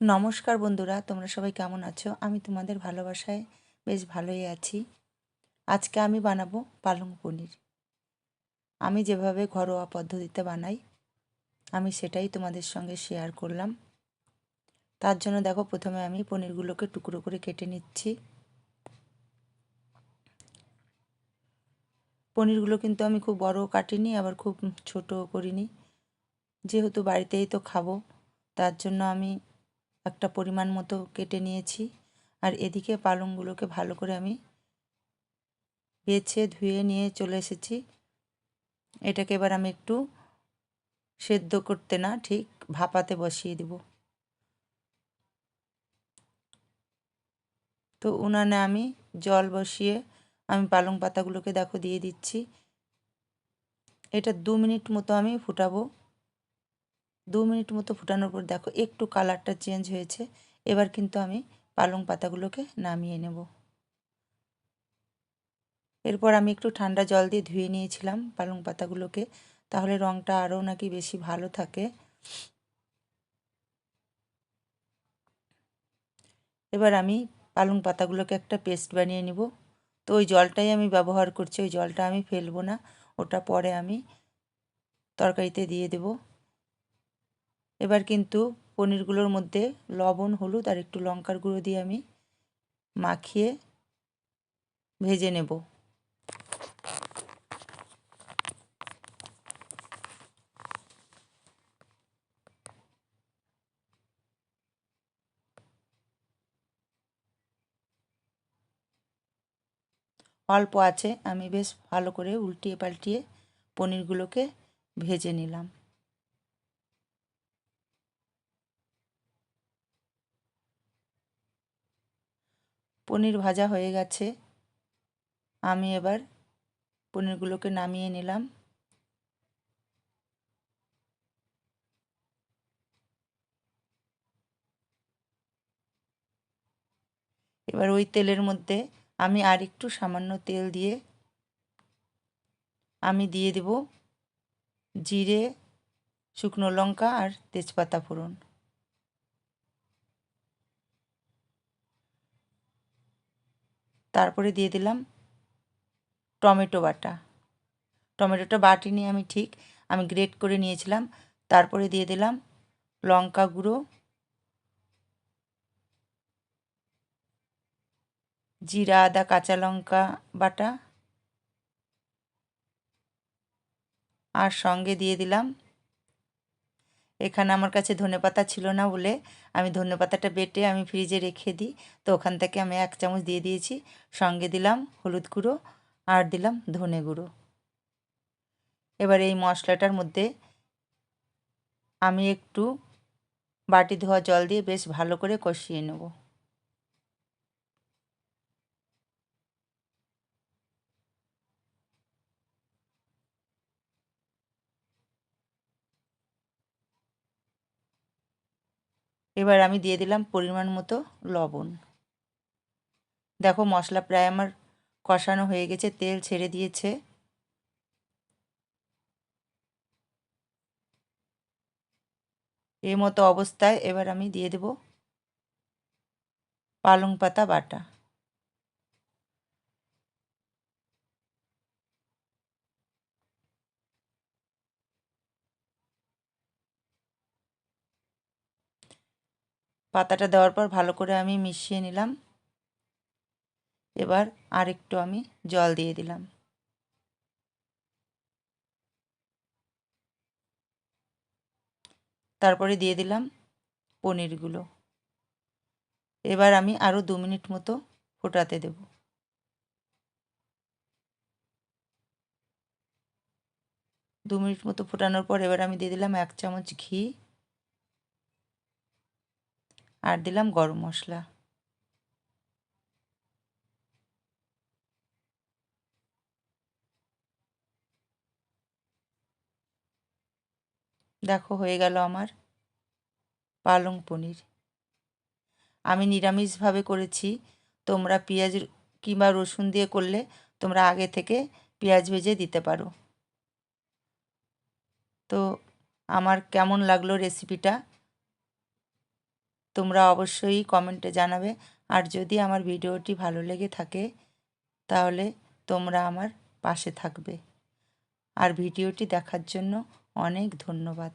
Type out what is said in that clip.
নমস্কার বন্ধুরা, তোমরা সবাই কেমন আছো? আমি তোমাদের ভালোবাসায় বেশ ভালোই আছি। আজকে আমি বানাবো পালং পনির। আমি যেভাবে ঘরোয়া পদ্ধতিতে বানাই, আমি সেটাই তোমাদের সঙ্গে শেয়ার করলাম। তার জন্য দেখো, প্রথমে আমি পনিরগুলোকে টুকরো করে কেটে নিচ্ছি। পনিরগুলো কিন্তু আমি খুব বড় কাটিনি, আবার খুব ছোট করিনি। যেহেতু বাড়িতেই তো খাব, তার জন্য আমি একটা পরিমাণ মতো কেটে নিয়েছি। আর এদিকে পালংগুলোকে ভালো করে আমি বেছে ধুয়ে নিয়ে চলে এসেছি। এটাকে এবার আমি একটু সেদ্ধ করতে না, ঠিক ভাপাতে বসিয়ে দেব। তো উনানে আমি জল বসিয়ে আমি পালং পাতাগুলোকে দেখো দিয়ে দিচ্ছি। এটা দু মিনিট মতো আমি ফুটাবো। দু মিনিট মতো ফুটানোর পর দেখো একটু কালারটা চেঞ্জ হয়েছে। এবার কিন্তু আমি পালং পাতাগুলোকে নামিয়ে নেব। এরপর আমি একটু ঠান্ডা জল দিয়ে ধুয়ে নিয়েছিলাম পালং পাতাগুলোকে। তাহলে রঙটা আরও নাকি বেশি ভালো থাকে। এবার আমি পালং পাতাগুলোকে একটা পেস্ট বানিয়ে নিব। তো ওই জলটাই আমি ব্যবহার করছি, ওই জলটা আমি ফেলব না। ওটা পরে আমি তরকারিতে দিয়ে দেবো। এবার কিন্তু পনিরগুলোর মধ্যে লবণ, হলুদ আর একটু লঙ্কার গুঁড়ো দিয়ে আমি মাখিয়ে ভেজে নেব। অল্প আছে, আমি বেশ ভালো করে উল্টিয়ে পাল্টিয়ে পনিরগুলোকে ভেজে নিলাম। পনির ভাজা হয়ে গেছে। আমি এবার পনিরগুলোকে নামিয়ে নিলাম। এবার ওই তেলের মধ্যে আমি আর একটু সামান্য তেল দিয়ে আমি দিয়ে দেব জিরে, শুকনো লঙ্কা আর তেজপাতা ফোড়ন। তারপরে দিয়ে দিলাম টমেটো বাটা। টমেটোটা বাটি নিয়ে আমি ঠিক আমি গ্রেট করে নিয়েছিলাম। তারপরে দিয়ে দিলাম লঙ্কা গুঁড়ো, জিরা, আদা, কাঁচা লঙ্কা বাটা, আর সঙ্গে দিয়ে দিলাম এখানে আমার কাছে ধনে পাতা ছিল না বলে আমি ধনে পাতাটা বেটে আমি ফ্রিজে রেখে দিই। তো ওখান থেকে আমি এক চামচ দিয়ে দিয়েছি। সঙ্গে দিলাম হলুদ গুঁড়ো আর দিলাম ধনে গুঁড়ো। এবার এই মশলাটার মধ্যে আমি একটু বাটি ধোয়া জল দিয়ে বেশ ভালো করে কষিয়ে নেব। এবার আমি দিয়ে দিলাম পরিমাণ মতো লবণ। দেখো মশলা প্রায় আমার কষানো হয়ে গেছে, তেল ছেড়ে দিয়েছে। এ মতো অবস্থায় এবার আমি দিয়ে দেব পালং পাতা বাটা। পাতাটা দেওয়ার পর ভালো করে আমি মিশিয়ে নিলাম। এবার আরেকটু আমি জল দিয়ে দিলাম। তারপরে দিয়ে দিলাম পনিরগুলো। এবার আমি আরও দু মিনিট মতো ফোটাতে দেব। দু মিনিট মতো ফোটানোর পর এবার আমি দিয়ে দিলাম এক চামচ ঘি। আর দিলাম গরম মশলা। দেখো হয়ে গেল আমার পালং পনির। আমি নিরামিষভাবে করেছি। তোমরা পেঁয়াজ কিংবা রসুন দিয়ে করলে তোমরা আগে থেকে পেঁয়াজ ভেজে দিতে পারো। তো আমার কেমন লাগল রেসিপিটা তোমরা অবশ্যই কমেন্টে জানাবে। আর যদি আমার ভিডিওটি ভালো লেগে থাকে, তাহলে তোমরা আমার পাশে থাকবে। আর ভিডিওটি দেখার জন্য অনেক ধন্যবাদ।